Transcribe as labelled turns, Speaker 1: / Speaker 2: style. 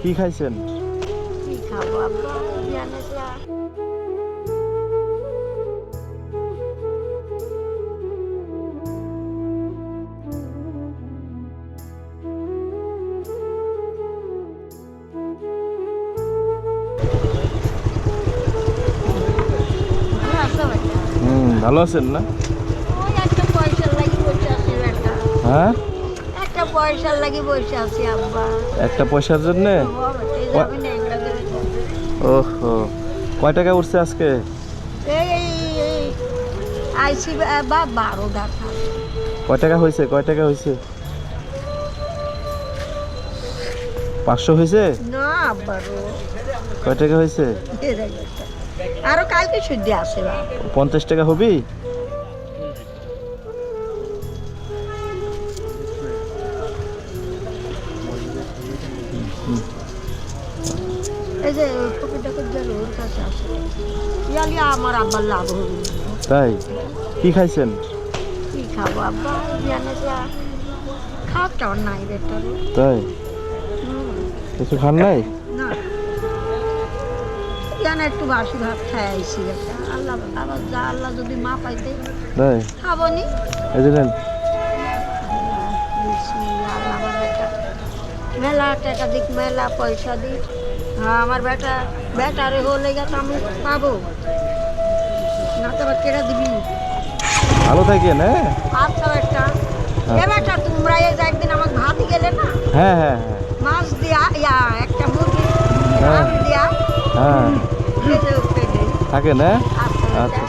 Speaker 1: কি খাইছেন?
Speaker 2: কি খাব? আব্বা জানে ভালো
Speaker 1: হুম ভালো আছেন না? হ্যাঁ?
Speaker 2: পয়সার লাগি বসে আছি আব্বা।
Speaker 1: একটা পয়সার জন্যে। ওহো। কয় টাকা উঠছে আজকে?
Speaker 2: এই আইসি বা বারো দেখা
Speaker 1: কয় টাকা হয়েছে কয় টাকা হয়েছে পাঁচশো হয়েছে
Speaker 2: না
Speaker 1: কয় টাকা হয়েছে
Speaker 2: আরও কালকে আসে বা।
Speaker 1: পঞ্চাশ টাকা হবি?
Speaker 2: এই যে ফকির টাকুর গেল ওর কাছে আসে ইয়ালি আমার আব্বার লাভ হবে
Speaker 1: তাই? কি খাইছেন?
Speaker 2: কি খাব আব্বা? জানে যা। খাওয়াটা নাই বেটার
Speaker 1: তাই? কিছু খান নাই?
Speaker 2: না। জানে একটু বাসি ভাত খাই আইসি আল্লাহ আবার যা আল্লাহ যদি মা পাইতে।
Speaker 1: তাই?
Speaker 2: খাব নি।
Speaker 1: এই
Speaker 2: টাকা দিক মেলা পয়সা দিক। হ্যাঁ আমার বেটা বেটারে হলে গেছে আমি পাবো। না তো আবার কেটে দিবি?
Speaker 1: ভালো থাকেন হ্যাঁ?
Speaker 2: আচ্ছা বেটা। এ বেটা তোমরা এই যে একদিন আমার ভাত গেলে না?
Speaker 1: হ্যাঁ হ্যাঁ হ্যাঁ।
Speaker 2: মাছ দিয়া ইয়া একটা মুরগি
Speaker 1: হ্যাঁ।
Speaker 2: দিয়া
Speaker 1: হ্যাঁ।
Speaker 2: গেই
Speaker 1: থাকেন হ্যাঁ?
Speaker 2: আচ্ছা
Speaker 1: আচ্ছা।